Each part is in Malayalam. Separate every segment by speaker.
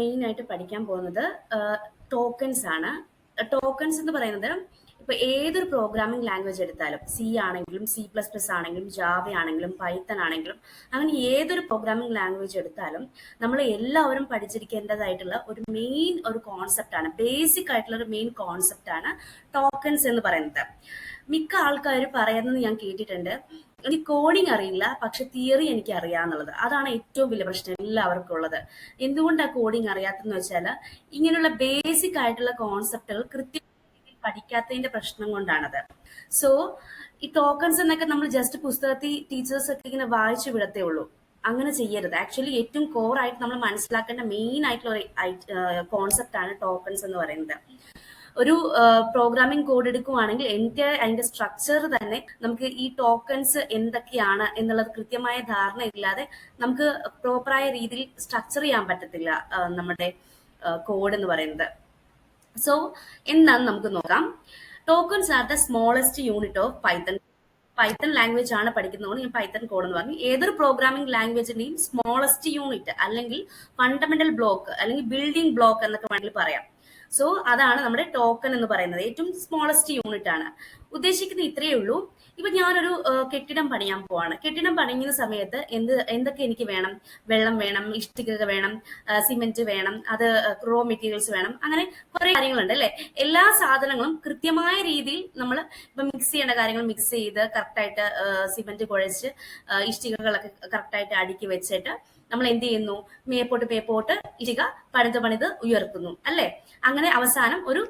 Speaker 1: മെയിൻ ആയിട്ട് പഠിക്കാൻ പോകുന്നത് ടോക്കൺസ് ആണ്. ടോക്കൺസ് എന്ന് പറയുന്നത് ഇപ്പൊ ഏതൊരു പ്രോഗ്രാമിംഗ് ലാംഗ്വേജ് എടുത്താലും സി ആണെങ്കിലും സി പ്ലസ് പ്ലസ് ആണെങ്കിലും ജാവ ആണെങ്കിലും പൈത്തൺ ആണെങ്കിലും അങ്ങനെ ഏതൊരു പ്രോഗ്രാമിംഗ് ലാംഗ്വേജ് എടുത്താലും നമ്മൾ എല്ലാവരും പഠിച്ചിരിക്കേണ്ടതായിട്ടുള്ള ഒരു മെയിൻ ഒരു കോൺസെപ്റ്റ് ആണ് ബേസിക് ആയിട്ടുള്ള ഒരു മെയിൻ കോൺസെപ്റ്റ് ആണ് ടോക്കൺസ് എന്ന് പറയുന്നത്. മിക്ക ആൾക്കാർ പറയുന്നത് ഞാൻ കേട്ടിട്ടുണ്ട്. എനിക്ക് കോഡിങ് അറിയില്ല പക്ഷെ തിയറി എനിക്ക് അറിയാന്നുള്ളത് അതാണ് ഏറ്റവും വലിയ പ്രശ്നം എല്ലാവർക്കും ഉള്ളത്. എന്തുകൊണ്ടാണ് കോഡിങ് അറിയാത്തതെന്ന് വെച്ചാൽ ഇങ്ങനെയുള്ള ബേസിക് ആയിട്ടുള്ള കോൺസെപ്റ്റുകൾ കൃത്യം പഠിക്കാത്തതിന്റെ പ്രശ്നം കൊണ്ടാണത്. സോ ഈ ടോക്കൺസ് എന്നൊക്കെ നമ്മൾ ജസ്റ്റ് പുസ്തകത്തിൽ ടീച്ചേഴ്സ് ഒക്കെ ഇങ്ങനെ വായിച്ചു വിടത്തേ ഉള്ളൂ. അങ്ങനെ ചെയ്യരുത്. ആക്ച്വലി ഏറ്റവും കോർ ആയിട്ട് നമ്മൾ മനസ്സിലാക്കേണ്ട മെയിൻ ആയിട്ടുള്ള ഒരു കോൺസെപ്റ്റ് ആണ് ടോക്കൺസ് എന്ന് പറയുന്നത്. ഒരു പ്രോഗ്രാമിംഗ് കോഡ് എടുക്കുവാണെങ്കിൽ എന്റെ അതിന്റെ സ്ട്രക്ചർ തന്നെ നമുക്ക് ഈ ടോക്കൺസ് എന്തൊക്കെയാണ് എന്നുള്ളത് കൃത്യമായ ധാരണ ഇല്ലാതെ നമുക്ക് പ്രോപ്പറായ രീതിയിൽ സ്ട്രക്ചർ ചെയ്യാൻ പറ്റത്തില്ല നമ്മുടെ കോഡ് എന്ന് പറയുന്നത്. സോ എന്താണ് നമുക്ക് നോക്കാം. Tokens are the smallest unit of Python Python language ആണ് പഠിക്കുന്നതുകൊണ്ട് ഞാൻ പൈത്തൺ കോഡ് എന്ന് പറഞ്ഞു. ഏതൊരു പ്രോഗ്രാമിംഗ് ലാംഗ്വേജിന്റെയും സ്മോളസ്റ്റ് യൂണിറ്റ് അല്ലെങ്കിൽ ഫണ്ടമെന്റൽ ബ്ലോക്ക് അല്ലെങ്കിൽ ബിൽഡിംഗ് ബ്ലോക്ക് എന്നൊക്കെ വേണമെങ്കിൽ പറയാം. സോ അതാണ് നമ്മുടെ ടോക്കൺ എന്ന് പറയുന്നത്. ഏറ്റവും സ്മോളസ്റ്റ് യൂണിറ്റ് ആണ്. ഉദ്ദേശിക്കുന്നത് ഇത്രയേ ഉള്ളൂ. ഇപ്പൊ ഞാനൊരു കെട്ടിടം പണിയാൻ പോവാണ്. കെട്ടിടം പണിയുന്ന സമയത്ത് എന്ത് എന്തൊക്കെ എനിക്ക് വേണം? വെള്ളം വേണം ഇഷ്ടിക വേണം സിമെന്റ് വേണം അത് റോ മെറ്റീരിയൽസ് വേണം അങ്ങനെ കുറെ കാര്യങ്ങളുണ്ട് അല്ലെ? എല്ലാ സാധനങ്ങളും കൃത്യമായ രീതിയിൽ നമ്മൾ ഇപ്പൊ മിക്സ് ചെയ്യേണ്ട കാര്യങ്ങൾ മിക്സ് ചെയ്ത് കറക്റ്റായിട്ട് സിമെന്റ് കുഴച്ച് ഇഷ്ടികകളൊക്കെ കറക്റ്റായിട്ട് അടുക്കി വെച്ചിട്ട് നമ്മൾ എന്ത് ചെയ്യുന്നു മേപ്പോട്ട് മേപ്പോട്ട് ഇരിക പണിത് പണിത് ഉയർത്തുന്നു അല്ലെ? അങ്ങനെ അവസാനം ഒരു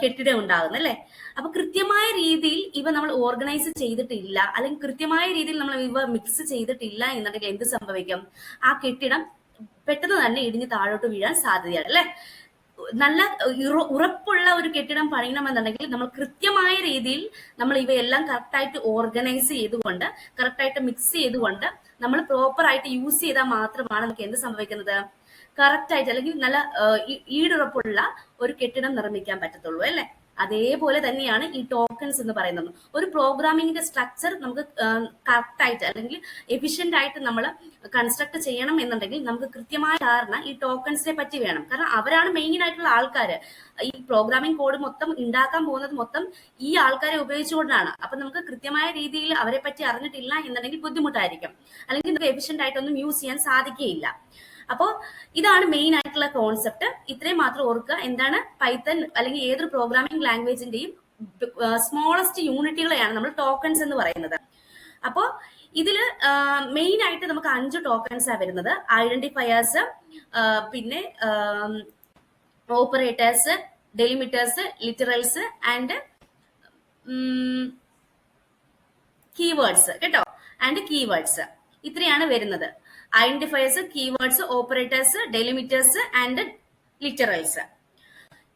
Speaker 1: കെട്ടിടം ഉണ്ടാകുന്നു അല്ലെ? അപ്പൊ കൃത്യമായ രീതിയിൽ ഇവ നമ്മൾ ഓർഗനൈസ് ചെയ്തിട്ടില്ല അല്ലെങ്കിൽ കൃത്യമായ രീതിയിൽ നമ്മൾ ഇവ മിക്സ് ചെയ്തിട്ടില്ല എന്നുണ്ടെങ്കിൽ എന്ത് സംഭവിക്കും? ആ കെട്ടിടം പെട്ടെന്ന് തന്നെ ഇടിഞ്ഞ് താഴോട്ട് വീഴാൻ സാധ്യതയാണ് അല്ലെ? നല്ല ഉറ- ഉറപ്പുള്ള ഒരു കെട്ടിടം പണിയണമെന്നുണ്ടെങ്കിൽ നമ്മൾ കൃത്യമായ രീതിയിൽ നമ്മൾ ഇവയെല്ലാം കറക്റ്റായിട്ട് ഓർഗനൈസ് ചെയ്തുകൊണ്ട് കറക്റ്റായിട്ട് മിക്സ് ചെയ്തുകൊണ്ട് നമ്മൾ പ്രോപ്പർ ആയിട്ട് യൂസ് ചെയ്താൽ മാത്രമാണ് നമുക്ക് എന്ത് സംഭവിക്കുന്നത്? കറക്റ്റായിട്ട് അല്ലെങ്കിൽ നല്ല ഈടുറപ്പുള്ള ഒരു കെട്ടിടം നിർമ്മിക്കാൻ പറ്റത്തുള്ളൂ അല്ലെ? അതേപോലെ തന്നെയാണ് ഈ ടോക്കൺസ് എന്ന് പറയുന്നത്. ഒരു പ്രോഗ്രാമിങ്ങിന്റെ സ്ട്രക്ചർ നമുക്ക് കറക്റ്റ് ആയിട്ട് അല്ലെങ്കിൽ എഫിഷ്യന്റ് ആയിട്ട് നമ്മൾ കൺസ്ട്രക്ട് ചെയ്യണം എന്നുണ്ടെങ്കിൽ നമുക്ക് കൃത്യമായ ധാരണ ഈ ടോക്കൺസിനെ പറ്റി വേണം. കാരണം അവരാണ് മെയിൻ ആയിട്ടുള്ള ആൾക്കാർ ഈ പ്രോഗ്രാമിംഗ് കോഡ് മൊത്തം ഉണ്ടാക്കാൻ പോകുന്നത് മൊത്തം ഈ ആൾക്കാരെ ഉപയോഗിച്ചുകൊണ്ടാണ്. അപ്പൊ നമുക്ക് കൃത്യമായ രീതിയിൽ അവരെ പറ്റി അറിഞ്ഞിട്ടില്ല എന്നുണ്ടെങ്കിൽ ബുദ്ധിമുട്ടായിരിക്കും. അല്ലെങ്കിൽ നമുക്ക് എഫിഷ്യന്റ് ആയിട്ടൊന്നും യൂസ് ചെയ്യാൻ സാധിക്കുകയില്ല. അപ്പോൾ ഇതാണ് മെയിൻ ആയിട്ടുള്ള കോൺസെപ്റ്റ് ഇത്രയും മാത്രം ഓർക്കുക. എന്താണ്? പൈത്തൺ അല്ലെങ്കിൽ ഏതൊരു പ്രോഗ്രാമിംഗ് ലാംഗ്വേജിന്റെയും സ്മോളസ്റ്റ് യൂണിറ്റുകളെയാണ് നമ്മൾ ടോക്കൺസ് എന്ന് പറയുന്നത്. അപ്പോൾ ഇതിൽ മെയിൻ ആയിട്ട് നമുക്ക് അഞ്ച് ടോക്കൺസ് ആ വരുന്നത്. ഐഡന്റിഫയേഴ്സ് പിന്നെ operators delimiters literals and keywords കേട്ടോ? ആൻഡ് കീവേഡ്സ് ഇത്രയാണ് വരുന്നത്. Identifiers keywords operators delimiters and literals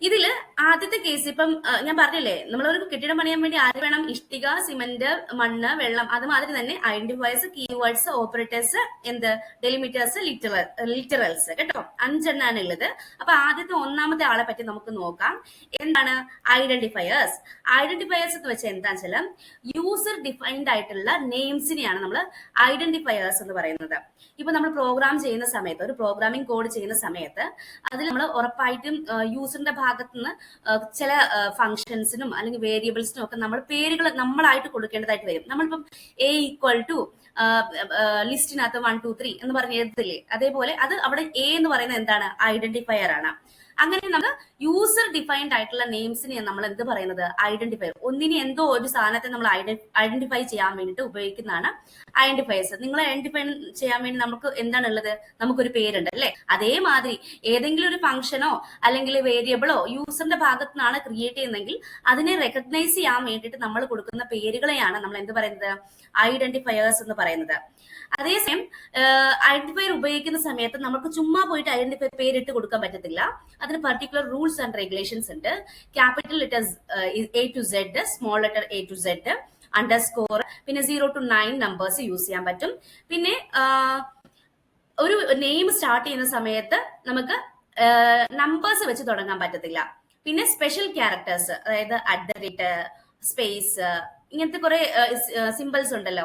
Speaker 1: ഇതിൽ ആദ്യത്തെ കേസ് ഇപ്പം ഞാൻ പറഞ്ഞില്ലേ നമ്മളൊരു കെട്ടിടം പണിയാൻ വേണ്ടി ആര് വേണം? ഇഷ്ടിക സിമന്റ് മണ്ണ് വെള്ളം അതുമാതിരി തന്നെ ഐഡന്റിഫയേഴ്സ് കീവേഡ്സ് ഓപ്പറേറ്റേഴ്സ് എന്ത്? ഡെലിമിറ്റേഴ്സ് ലിറ്ററൽ ലിറ്ററൽസ് കേട്ടോ? അഞ്ചെണ്ണാണ് ഉള്ളത് അപ്പൊ ആദ്യത്തെ ഒന്നാമത്തെ ആളെ പറ്റി നമുക്ക് നോക്കാം. എന്താണ്? ഐഡന്റിഫയേഴ്സ് ഐഡന്റിഫയേഴ്സ് എന്ന് വെച്ചാൽ എന്താണെന്ന് വെച്ചാൽ യൂസർ ഡിഫൈൻഡ് ആയിട്ടുള്ള നെയിംസിനെയാണ് നമ്മൾ ഐഡന്റിഫയേഴ്സ് എന്ന് പറയുന്നത്. ഇപ്പൊ നമ്മൾ പ്രോഗ്രാം ചെയ്യുന്ന സമയത്ത് ഒരു പ്രോഗ്രാമിംഗ് കോഡ് ചെയ്യുന്ന സമയത്ത് അതിൽ നമ്മൾ ഉറപ്പായിട്ടും യൂസറിന്റെ ഭാഗത്ത് നിന്ന് ചില ഫംഗ്ഷൻസിനും അല്ലെങ്കിൽ വേരിയബിൾസിനും ഒക്കെ നമ്മൾ പേരുകൾ നമ്മളായിട്ട് കൊടുക്കേണ്ടതായിട്ട് വരും. നമ്മളിപ്പം എ ഈക്വൽ ടു ലിസ്റ്റിനകത്ത് വൺ ടു ത്രീ എന്ന് പറഞ്ഞ് എഴുതില്ലേ അതേപോലെ അത് അവിടെ എ എന്ന് പറയുന്നത് എന്താണ്? ഐഡന്റിഫയർ ആണ്. അങ്ങനെ നമുക്ക് യൂസർ ഡിഫൈൻഡ് ആയിട്ടുള്ള നെയിംസിനെ നമ്മൾ എന്ത് പറയുന്നത്? ഐഡന്റിഫയർ ഒന്നിനെ എന്തോ ഒരു സാധനത്തെ നമ്മൾ ഐഡന്റിഫൈ ചെയ്യാൻ വേണ്ടിയിട്ട് ഉപയോഗിക്കുന്നതാണ് ഐഡന്റിഫയേഴ്സ് നിങ്ങൾ ഐഡന്റിഫൈ ചെയ്യാൻ വേണ്ടി നമുക്ക് എന്താണ് ഉള്ളത് നമുക്കൊരു പേരുണ്ട് അല്ലെ? അതേമാതിരി ഏതെങ്കിലും ഒരു ഫംഗ്ഷനോ അല്ലെങ്കിൽ വേരിയബിളോ യൂസറിന്റെ ഭാഗത്തു നിന്നാണ് ക്രിയേറ്റ് ചെയ്യുന്നതെങ്കിൽ അതിനെ റെക്കഗ്നൈസ് ചെയ്യാൻ വേണ്ടിയിട്ട് നമ്മൾ കൊടുക്കുന്ന പേരുകളെയാണ് നമ്മൾ എന്ത് പറയുന്നത്? ഐഡന്റിഫയേഴ്സ് എന്ന് പറയുന്നത്. അതേസമയം ഐഡന്റിഫയർ ഉപയോഗിക്കുന്ന സമയത്ത് നമുക്ക് ചുമ്മാ പോയിട്ട് ഐഡന്റിഫൈ പേരിട്ട് കൊടുക്കാൻ പറ്റത്തില്ല. അതിന് പർട്ടിക്കുലർ റൂൾസ് ആൻഡ് റെഗുലേഷൻസ് ഉണ്ട്. Capital letters A to Z small letter A to Z underscore പിന്നെ zero to nine numbers use ചെയ്യാൻ പറ്റും. പിന്നെ ഒരു നെയിം സ്റ്റാർട്ട് ചെയ്യുന്ന സമയത്ത് നമുക്ക് നമ്പേഴ്സ് വെച്ച് തുടങ്ങാൻ പറ്റത്തില്ല. പിന്നെ സ്പെഷ്യൽ ക്യാരക്ടേഴ്സ് അതായത് അറ്റ് റേറ്റ് സ്പേസ് ഇങ്ങനത്തെ കുറെ സിമ്പിൾസ് ഉണ്ടല്ലോ.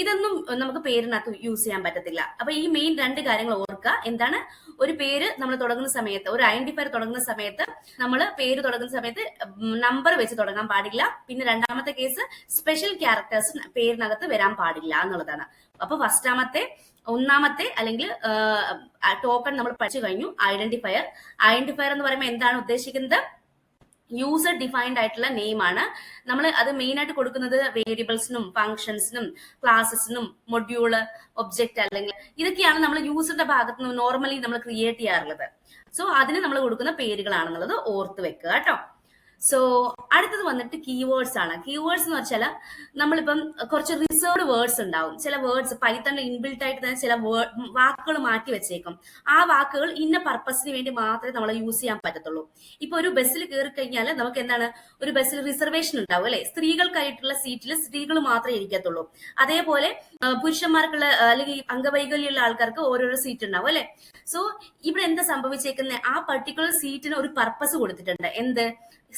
Speaker 1: ഇതൊന്നും നമുക്ക് പേരിനകത്ത് യൂസ് ചെയ്യാൻ പറ്റത്തില്ല. അപ്പൊ ഈ മെയിൻ രണ്ട് കാര്യങ്ങൾ ഓർക്കുക. എന്താണ്? ഒരു പേര് നമ്മൾ തുടങ്ങുന്ന സമയത്ത് ഒരു ഐഡന്റിഫയർ തുടങ്ങുന്ന സമയത്ത് നമ്മൾ പേര് തുടങ്ങുന്ന സമയത്ത് നമ്പർ വെച്ച് തുടങ്ങാൻ പാടില്ല. പിന്നെ രണ്ടാമത്തെ കേസ് സ്പെഷ്യൽ ക്യാരക്ടേഴ്സ് പേരിനകത്ത് വരാൻ പാടില്ല എന്നുള്ളതാണ്. അപ്പൊ ഫസ്റ്റാമത്തെ ഒന്നാമത്തെ അല്ലെങ്കിൽ ടോക്കൺ നമ്മൾ പഠിച്ചു കഴിഞ്ഞു ഐഡന്റിഫയർ ഐഡന്റിഫയർ എന്ന് പറയുമ്പോൾ എന്താണ് ഉദ്ദേശിക്കുന്നത്? യൂസർ ഡിഫൈൻഡ് ആയിട്ടുള്ള നെയിം ആണ്. നമ്മൾ അത് മെയിൻ ആയിട്ട് കൊടുക്കുന്നത് വേരിയബിൾസിനും ഫംഗ്ഷൻസിനും ക്ലാസസിനും മൊഡ്യൂൾ ഒബ്ജക്റ്റ് അല്ലെങ്കിൽ ഇതൊക്കെയാണ് നമ്മൾ യൂസറിന്റെ ഭാഗത്ത് നിന്ന് നോർമലി നമ്മൾ ക്രിയേറ്റ് ചെയ്യാറുള്ളത്. സോ അതിന് നമ്മൾ കൊടുക്കുന്ന പേരുകളാണെന്നുള്ളത് ഓർത്ത് വെക്കുക കേട്ടോ. സോ അടുത്തത് വന്നിട്ട് കീവേഡ്സ് ആണ്. കീവേഡ്സ് എന്ന് വെച്ചാൽ നമ്മളിപ്പം കുറച്ച് റിസർവ്ഡ് വേർഡ്സ് ഉണ്ടാവും. ചില വേർഡ്സ് പൈത്തണിൽ ഇൻബിൽട്ട് ആയിട്ട് തന്നെ ചില വേർഡ് വാക്കുകൾ മാറ്റി വെച്ചേക്കും. ആ വാക്കുകൾ ഇന്ന പർപ്പസിന് വേണ്ടി മാത്രമേ നമ്മൾ യൂസ് ചെയ്യാൻ പറ്റത്തുള്ളൂ. ഇപ്പൊ ഒരു ബസ്സിൽ കയറി കഴിഞ്ഞാൽ നമുക്ക് എന്താണ്? ഒരു ബസ്സിൽ റിസർവേഷൻ ഉണ്ടാവും അല്ലെ? സ്ത്രീകൾക്കായിട്ടുള്ള സീറ്റിൽ സ്ത്രീകൾ മാത്രമേ ഇരിക്കത്തുള്ളൂ. അതേപോലെ പുരുഷന്മാർക്കുള്ള അല്ലെങ്കിൽ അംഗവൈകല്യമുള്ള ആൾക്കാർക്ക് ഓരോരോ സീറ്റ് ഉണ്ടാവും അല്ലെ? സോ ഇവിടെ എന്താ സംഭവിച്ചേക്കുന്നത് ആ പർട്ടിക്കുലർ സീറ്റിന് ഒരു പർപ്പസ് കൊടുത്തിട്ടുണ്ട്. എന്ത്?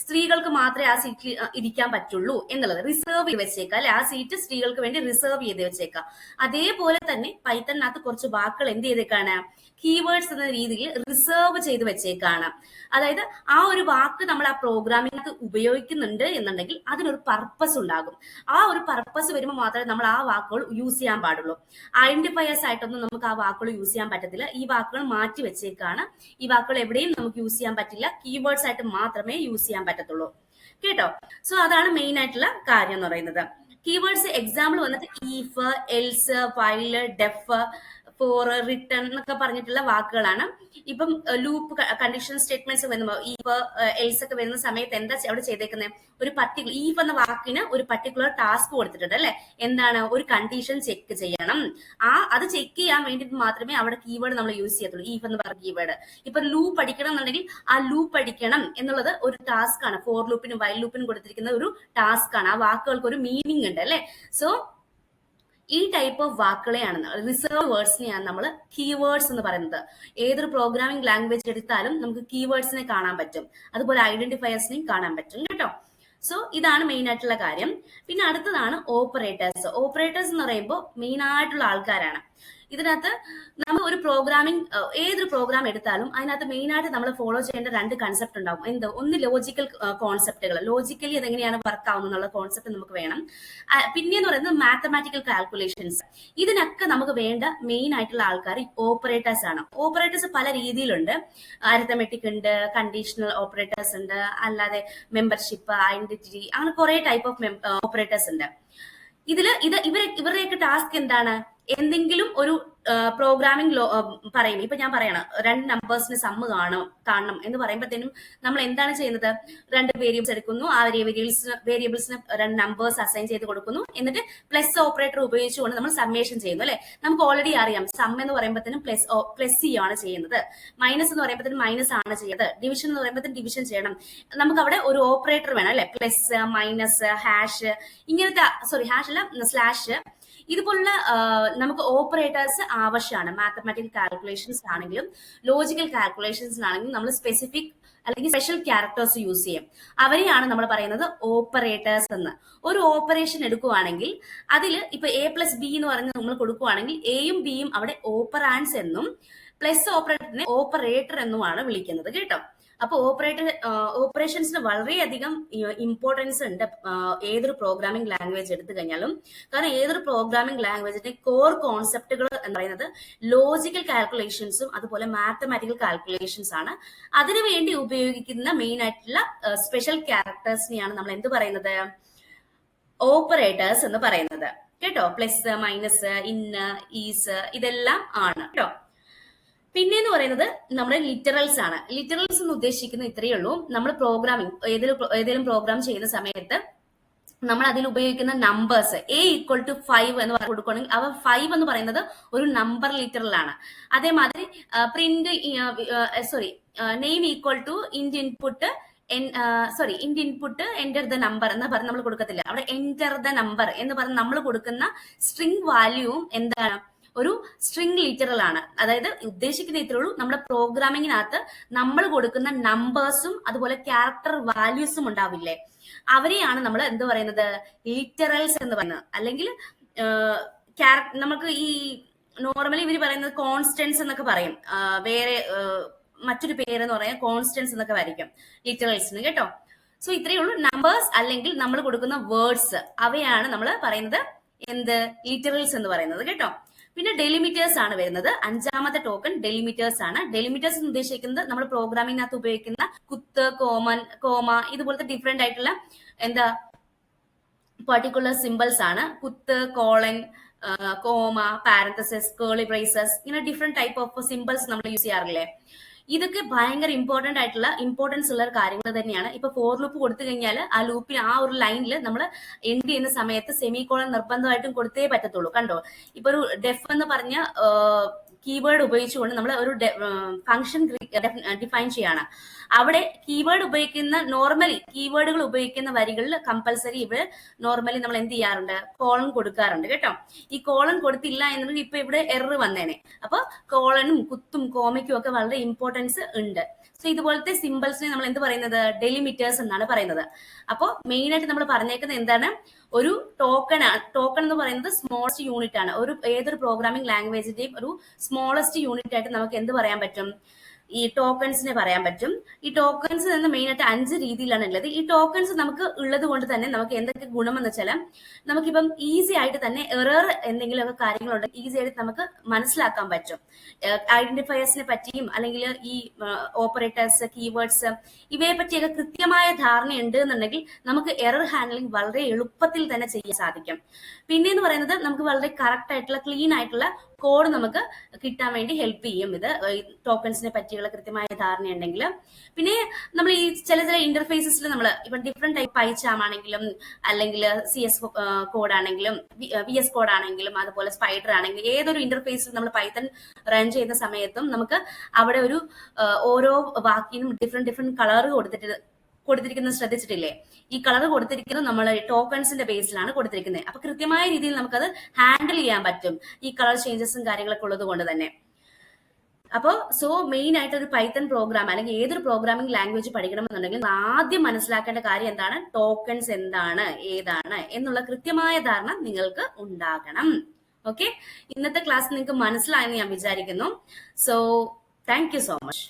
Speaker 1: സ്ത്രീകൾക്ക് മാത്രമേ ആ സീറ്റ് ഇരിക്കാൻ പറ്റുള്ളൂ എന്നുള്ളത്. റിസർവ് ചെയ്ത് വെച്ചേക്കാം അല്ലെ? ആ സീറ്റ് സ്ത്രീകൾക്ക് വേണ്ടി റിസർവ് ചെയ്ത് വെച്ചേക്കാം. അതേപോലെ തന്നെ പൈത്തണിനകത്ത് കുറച്ച് വാക്കുകൾ എന്ത് ചെയ്തേക്കാണ്? കീവേഡ്സ് എന്ന രീതിയിൽ റിസർവ് ചെയ്ത് വെച്ചേക്കാണ്. അതായത് ആ ഒരു വാക്ക് നമ്മൾ ആ പ്രോഗ്രാമിനകത്ത് ഉപയോഗിക്കുന്നുണ്ട് എന്നുണ്ടെങ്കിൽ അതിനൊരു പർപ്പസ് ഉണ്ടാകും. ആ ഒരു പർപ്പസ് വരുമ്പോൾ മാത്രമേ നമ്മൾ ആ വാക്കുകൾ യൂസ് ചെയ്യാൻ പാടുള്ളൂ. ഐഡന്റിഫയേഴ്സ് ആയിട്ടൊന്നും നമുക്ക് ആ വാക്കുകൾ യൂസ് ചെയ്യാൻ പറ്റത്തില്ല. ഈ വാക്കുകൾ മാറ്റി വെച്ചേക്കാണ്. ഈ വാക്കുകൾ എവിടെയും നമുക്ക് യൂസ് ചെയ്യാൻ പറ്റില്ല. കീവേഡ്സ് ആയിട്ട് മാത്രമേ യൂസ് ചെയ്യാൻ പറ്റത്തുള്ളൂ. കേട്ടോ? സോ അതാണ് മെയിൻ ആയിട്ടുള്ള കാര്യം എന്ന് പറയുന്നത്. കീവേഡ്സ് എക്സാമ്പിൾ വന്നിട്ട് if else while def for return എന്നൊക്കെ പറഞ്ഞിട്ടുള്ള വാക്കുകളാണ്. ഇപ്പം ലൂപ്പ് കണ്ടീഷൻ സ്റ്റേറ്റ്മെന്റ്സ് വരുമ്പോൾ ഈഫ് എൽസ് ഒക്കെ വരുന്ന സമയത്ത് എന്താ അവിടെ ചെയ്തേക്കുന്നത് ഒരു പർട്ടിക്കുലർ ഈ എന്ന വാക്കിന് ഒരു പർട്ടിക്കുലർ ടാസ്ക് കൊടുത്തിട്ടുണ്ട് അല്ലെ? എന്താണ്? ഒരു കണ്ടീഷൻ ചെക്ക് ചെയ്യണം. ആ അത് ചെക്ക് ചെയ്യാൻ വേണ്ടിയിട്ട് മാത്രമേ അവിടെ കീവേഡ് നമ്മൾ യൂസ് ചെയ്യത്തുള്ളൂ ഈഫ് എന്ന് പറഞ്ഞ കീവേഡ് ഇപ്പൊ ലൂപ്പ് പഠിക്കണം എന്നുണ്ടെങ്കിൽ ആ ലൂപ്പ് പഠിക്കണം എന്നുള്ളത് ഒരു ടാസ്ക് ആണ്. ഫോർ ലൂപ്പിനും വൈൽ ലൂപ്പിനും കൊടുത്തിരിക്കുന്ന ഒരു ടാസ്ക് ആണ്. ആ വാക്കുകൾക്ക് ഒരു മീനിങ് ഉണ്ട് അല്ലെ? സോ ഈ ടൈപ്പ് ഓഫ് വാക്കുകളെയാണ് റിസർവ് വേർഡ്സിനെയാണ് നമ്മൾ കീവേഡ്സ് എന്ന് പറയുന്നത്. ഏതൊരു പ്രോഗ്രാമിംഗ് ലാംഗ്വേജ് എടുത്താലും നമുക്ക് കീവേഡ്സിനെ കാണാൻ പറ്റും. അതുപോലെ ഐഡന്റിഫയേഴ്സിനെയും കാണാൻ പറ്റും കേട്ടോ. സോ ഇതാണ് മെയിൻ ആയിട്ടുള്ള കാര്യം. പിന്നെ അടുത്തതാണ് ഓപ്പറേറ്റേഴ്സ് ഓപ്പറേറ്റേഴ്സ് എന്ന് പറയുമ്പോൾ മെയിൻ ആയിട്ടുള്ള ആൾക്കാരാണ്. ഇതിനകത്ത് നമ്മൾ ഒരു പ്രോഗ്രാമിംഗ് ഏതൊരു പ്രോഗ്രാം എടുത്താലും അതിനകത്ത് മെയിൻ ആയിട്ട് നമ്മൾ ഫോളോ ചെയ്യേണ്ട രണ്ട് കൺസെപ്റ്റ് ഉണ്ടാവും. എന്ത്? ഒന്ന് ലോജിക്കൽ കോൺസെപ്റ്റുകൾ ലോജിക്കലി അതെങ്ങനെയാണ് വർക്ക് ആവുന്നത് എന്നുള്ള കോൺസെപ്റ്റ് നമുക്ക് വേണം. പിന്നെ പിന്നെയെന്ന് പറയുന്നത് മാത്തമാറ്റിക്കൽ കാൽക്കുലേഷൻസ് ഇതിനൊക്കെ നമുക്ക് വേണ്ട മെയിൻ ആയിട്ടുള്ള ആൾക്കാർ ഓപ്പറേറ്റേഴ്സ് ആണ്. ഓപ്പറേറ്റേഴ്സ് പല രീതിയിലുണ്ട്. അരിത്തമെറ്റിക് ഉണ്ട് കണ്ടീഷണൽ ഓപ്പറേറ്റേഴ്സ് ഉണ്ട് അല്ലാതെ മെമ്പർഷിപ്പ് ഐഡന്റിറ്റി അങ്ങനെ കുറെ ടൈപ്പ് ഓഫ് ഓപ്പറേറ്റേഴ്സ് ഉണ്ട്. ഇതിൽ ഇത് ഇവരെ ഇവരുടെയൊക്കെ ടാസ്ക് എന്താണ്? എന്തെങ്കിലും ഒരു പ്രോഗ്രാമിംഗ് ലോ പറയും ഇപ്പൊ ഞാൻ പറയണം. രണ്ട് നമ്പേഴ്സിന് സമ്മ് കാണും കാണണം എന്ന് പറയുമ്പോഴത്തേനും നമ്മൾ എന്താണ് ചെയ്യുന്നത്? രണ്ട് വേരിയബിൾസ് എടുക്കുന്നു. ആ വേരിയബിൾസ് വേരിയബിൾസിന് രണ്ട് നമ്പേഴ്സ് അസൈൻ ചെയ്ത് കൊടുക്കുന്നു. എന്നിട്ട് പ്ലസ് ഓപ്പറേറ്റർ ഉപയോഗിച്ചുകൊണ്ട് നമ്മൾ സമ്മേഷൻ ചെയ്യുന്നു അല്ലെ? നമുക്ക് ഓൾറെഡി അറിയാം. സം എന്ന് പറയുമ്പോഴത്തേനും പ്ലസ് പ്ലസ് സി ആണ് ചെയ്യുന്നത്. മൈനസ് എന്ന് പറയുമ്പോഴത്തേനും മൈനസ് ആണ് ചെയ്യുന്നത്. ഡിവിഷൻ എന്ന് പറയുമ്പോഴത്തേനും ഡിവിഷൻ ചെയ്യണം. നമുക്ക് അവിടെ ഒരു ഓപ്പറേറ്റർ വേണം അല്ലെ? പ്ലസ് മൈനസ് ഹാഷ് ഇങ്ങനത്തെ സോറി ഹാഷ് അല്ല സ്ലാഷ് ഇതുപോലുള്ള നമുക്ക് ഓപ്പറേറ്റേഴ്സ് ആവശ്യമാണ് മാത്തമാറ്റിക്കൽ കാൽക്കുലേഷൻസ് ആണെങ്കിലും ലോജിക്കൽ കാൽക്കുലേഷൻസ് ആണെങ്കിലും നമ്മൾ സ്പെസിഫിക് അല്ലെങ്കിൽ സ്പെഷ്യൽ ക്യാരക്ടേഴ്സ് യൂസ് ചെയ്യും. അവരെയാണ് നമ്മൾ പറയുന്നത് ഓപ്പറേറ്റേഴ്സ് എന്ന്. ഒരു ഓപ്പറേഷൻ എടുക്കുവാണെങ്കിൽ അതിൽ ഇപ്പൊ എ പ്ലസ് ബി എന്ന് പറഞ്ഞ് നമ്മൾ കൊടുക്കുവാണെങ്കിൽ എയും ബിയും അവിടെ ഓപ്പറാൻസ് എന്നും പ്ലസ് ഓപ്പറേറ്ററിനെ ഓപ്പറേറ്റർ എന്നുമാണ് വിളിക്കുന്നത്. കേട്ടോ? അപ്പൊ ഓപ്പറേറ്റർ ഓപ്പറേഷൻസിന് വളരെയധികം ഇമ്പോർട്ടൻസ് ഉണ്ട് ഏതൊരു പ്രോഗ്രാമിംഗ് ലാംഗ്വേജ് എടുത്തു കഴിഞ്ഞാലും. കാരണം ഏതൊരു പ്രോഗ്രാമിംഗ് ലാംഗ്വേജിന്റെ കോർ കോൺസെപ്റ്റുകൾ എന്ന് പറയുന്നത് ലോജിക്കൽ കാൽക്കുലേഷൻസും അതുപോലെ മാത്തമാറ്റിക്കൽ കാൽക്കുലേഷൻസ് ആണ്. അതിനുവേണ്ടി ഉപയോഗിക്കുന്ന മെയിൻ ആയിട്ടുള്ള സ്പെഷ്യൽ ക്യാരക്ടേഴ്സിനെയാണ് നമ്മൾ എന്ത് പറയുന്നത്? ഓപ്പറേറ്റേഴ്സ് എന്ന് പറയുന്നത്. കേട്ടോ? പ്ലസ് മൈനസ് ഇന്ന് ഈസ് ഇതെല്ലാം ആണ്. കേട്ടോ? പിന്നെ എന്ന് പറയുന്നത് നമ്മുടെ ലിറ്ററൽസ് ആണ്. ലിറ്ററൽസ് എന്ന് ഉദ്ദേശിക്കുന്നത് ഇത്രയേ ഉള്ളൂ. നമ്മൾ പ്രോഗ്രാമിംഗ് ഏതെങ്കിലും ഏതെങ്കിലും പ്രോഗ്രാം ചെയ്യുന്ന സമയത്ത് നമ്മൾ അതിൽ ഉപയോഗിക്കുന്ന numbers a equal to five എന്ന് പറഞ്ഞു കൊടുക്കുകയാണെങ്കിൽ അവ ഫൈവ് എന്ന് പറയുന്നത് ഒരു നമ്പർ ലിറ്ററലാണ് അതേമാതിരി print sorry name equal to int input sorry int input enter the number എന്ന് പറഞ്ഞ് നമ്മൾ കൊടുക്കത്തില്ല. അവിടെ എന്റർ ദ നമ്പർ എന്ന് പറഞ്ഞ് നമ്മൾ കൊടുക്കുന്ന സ്ട്രിംഗ് വാല്യൂവും എന്താണ്? ഒരു സ്ട്രിംഗ് ലിറ്ററൽ ആണ്. അതായത് ഉദ്ദേശിക്കുന്ന ഇത്രേ ഉള്ളൂ. നമ്മുടെ പ്രോഗ്രാമിങ്ങിനകത്ത് നമ്മൾ കൊടുക്കുന്ന നമ്പേഴ്സും അതുപോലെ ക്യാരക്ടർ വാല്യൂസും ഉണ്ടാവില്ലേ? അവരെയാണ് നമ്മൾ എന്ത് പറയുന്നത്? ലിറ്ററൽസ് എന്ന് പറയുന്നത്. അല്ലെങ്കിൽ നമുക്ക് ഈ നോർമലി ഇവർ പറയുന്നത് കോൺസ്റ്റൻസ് എന്നൊക്കെ പറയും. വേറെ മറ്റൊരു പേര് എന്ന് പറയാം കോൺസ്റ്റൻസ് എന്നൊക്കെ വരയ്ക്കും. ലിറ്ററൽസിന് കേട്ടോ. സോ ഇത്രയേ ഉള്ളൂ. നമ്പേഴ്സ് അല്ലെങ്കിൽ നമ്മൾ കൊടുക്കുന്ന വേർഡ്സ് അവയാണ് നമ്മൾ പറയുന്നത് എന്ത്? ലിറ്ററൽസ് എന്ന് പറയുന്നത് കേട്ടോ. പിന്നെ ഡെലിമിറ്റേഴ്സ് ആണ് വരുന്നത്. അഞ്ചാമത്തെ ടോക്കൺ ഡെലിമിറ്റേഴ്സ് ആണ്. ഡെലിമിറ്റേഴ്സ് എന്ന് ഉദ്ദേശിക്കുന്നത് നമ്മൾ പ്രോഗ്രാമിനകത്ത് ഉപയോഗിക്കുന്ന കുത്ത് കോമൻ കോമ ഇതുപോലത്തെ ഡിഫറെന്റ് ആയിട്ടുള്ള എന്താ പർട്ടിക്കുലർ സിമ്പിൾസ് ആണ്. കുത്ത് colon comma parenthesis curly braces ഇങ്ങനെ ഡിഫറെന്റ് ടൈപ്പ് ഓഫ് സിമ്പിൾസ് നമ്മൾ യൂസ് ചെയ്യാറില്ലേ? ഇതൊക്കെ ഭയങ്കര ഇമ്പോർട്ടന്റ് ആയിട്ടുള്ള ഇമ്പോർട്ടൻസ് ഉള്ള കാര്യങ്ങൾ തന്നെയാണ്. ഇപ്പൊ ഫോർ ലൂപ്പ് കൊടുത്തു കഴിഞ്ഞാൽ ആ ലൂപ്പിൽ ആ ഒരു ലൈനിൽ നമ്മൾ എൻഡ് ചെയ്യുന്ന സമയത്ത് സെമി കോളൻ നിർബന്ധമായിട്ടും കൊടുത്തേ പറ്റത്തുള്ളൂ. കണ്ടോ? ഇപ്പൊ ഒരു ഡെഫ് എന്ന് പറഞ്ഞ കീവേഡ് ഉപയോഗിച്ചുകൊണ്ട് നമ്മൾ ഒരു ഫംഗ്ഷൻ ഡിഫൈൻ ചെയ്യാണ്. അവിടെ കീവേഡ് ഉപയോഗിക്കുന്ന നോർമലി കീവേഡുകൾ ഉപയോഗിക്കുന്ന വരികളിൽ കമ്പൽസറി ഇവിടെ നോർമലി നമ്മൾ എന്ത് ചെയ്യാറുണ്ട്? കോളൺ കൊടുക്കാറുണ്ട് കേട്ടോ. ഈ കോളൺ കൊടുത്തില്ല എന്നുണ്ടെങ്കിൽ ഇപ്പൊ ഇവിടെ എറർ വന്നേനെ. അപ്പൊ കോളനും കുത്തും കോമയ്ക്കും ഒക്കെ വളരെ ഇമ്പോർട്ടൻസ് ഉണ്ട്. സോ ഇതുപോലത്തെ സിമ്പിൾസിനെ നമ്മൾ എന്ത് പറയുന്നത്? ഡെലിമിറ്റേഴ്സ് എന്നാണ് പറയുന്നത്. അപ്പോൾ മെയിൻ ആയിട്ട് നമ്മൾ പറഞ്ഞേക്കുന്നത് എന്താണ്? ഒരു ടോക്കൺ ടോക്കൺ എന്ന് പറയുന്നത് സ്മോളസ്റ്റ് യൂണിറ്റ് ആണ്. ഒരു ഏതൊരു പ്രോഗ്രാമിംഗ് ലാംഗ്വേജിന്റെയും ഒരു സ്മോളസ്റ്റ് യൂണിറ്റ് ആയിട്ട് നമുക്ക് എന്ത് പറയാൻ പറ്റും? ഈ ടോക്കൺസിനെ പറയാൻ പറ്റും. ഈ ടോക്കൺസ് നിന്ന് മെയിൻ ആയിട്ട് അഞ്ച് രീതിയിലാണ് ഉള്ളത്. ഈ ടോക്കൺസ് നമുക്ക് ഉള്ളത് കൊണ്ട് തന്നെ നമുക്ക് എന്തൊക്കെ ഗുണമെന്ന് വെച്ചാൽ നമുക്കിപ്പം ഈസി ആയിട്ട് തന്നെ എറർ എന്തെങ്കിലുമൊക്കെ കാര്യങ്ങളുണ്ട് ഈസി ആയിട്ട് നമുക്ക് മനസ്സിലാക്കാൻ പറ്റും. ഐഡന്റിഫയേഴ്സിനെ പറ്റിയും അല്ലെങ്കിൽ ഈ ഓപ്പറേറ്റേഴ്സ് കീവേഡ്സ് ഇവയെ പറ്റിയൊക്കെ കൃത്യമായ ഉണ്ട് എന്നുണ്ടെങ്കിൽ നമുക്ക് എറർ ഹാൻഡ്ലിംഗ് വളരെ എളുപ്പത്തിൽ തന്നെ ചെയ്യാൻ സാധിക്കും. പിന്നെ എന്ന് പറയുന്നത് നമുക്ക് വളരെ കറക്റ്റ് ആയിട്ടുള്ള ക്ലീൻ ആയിട്ടുള്ള കോഡ് നമുക്ക് കിട്ടാൻ വേണ്ടി ഹെൽപ്പ് ചെയ്യും. ഇത് ടോക്കൺസിനെ പറ്റിയുള്ള കൃത്യമായ ധാരണയുണ്ടെങ്കിൽ. പിന്നെ നമ്മൾ ഈ ചില ചില ഇന്റർഫേസസിൽ നമ്മൾ ഇപ്പൊ ഡിഫറെന്റ് ടൈപ്പ് പൈച്ചാം ആണെങ്കിലും അല്ലെങ്കിൽ സി എസ് കോഡ് ആണെങ്കിലും വി എസ് കോഡ് ആണെങ്കിലും അതുപോലെ സ്പൈഡർ ആണെങ്കിലും ഏതൊരു ഇന്റർഫേസിൽ നമ്മൾ പൈത്തൺ റൺ ചെയ്യുന്ന സമയത്തും നമുക്ക് അവിടെ ഒരു ഓരോ വാക്കിനും ഡിഫറെന്റ് ഡിഫറെന്റ് കളർ കൊടുത്തിട്ട് കൊടുത്തിരിക്കുന്നത് ശ്രദ്ധിച്ചിട്ടില്ലേ? ഈ കളർ കൊടുത്തിരിക്കുന്നത് നമ്മൾ ടോക്കൺസിന്റെ ബേസിലാണ് കൊടുത്തിരിക്കുന്നത്. അപ്പൊ കൃത്യമായ രീതിയിൽ നമുക്കത് ഹാൻഡിൽ ചെയ്യാൻ പറ്റും. ഈ കളർ ചേഞ്ചസും കാര്യങ്ങളൊക്കെ ഉള്ളത് കൊണ്ട് തന്നെ. അപ്പോൾ സോ മെയിൻ ആയിട്ട് ഒരു പൈത്തൺ പ്രോഗ്രാം അല്ലെങ്കിൽ ഏതൊരു പ്രോഗ്രാമിംഗ് ലാംഗ്വേജ് പഠിക്കണമെന്നുണ്ടെങ്കിൽ ആദ്യം മനസ്സിലാക്കേണ്ട കാര്യം എന്താണ്? ടോക്കൺസ് എന്താണ്? ഏതാണ്? എന്നുള്ള കൃത്യമായ ധാരണ നിങ്ങൾക്ക് ഉണ്ടാകണം. ഓക്കെ ഇന്നത്തെ ക്ലാസ് നിങ്ങൾക്ക് മനസ്സിലായെന്ന് ഞാൻ വിചാരിക്കുന്നു. So thank you so much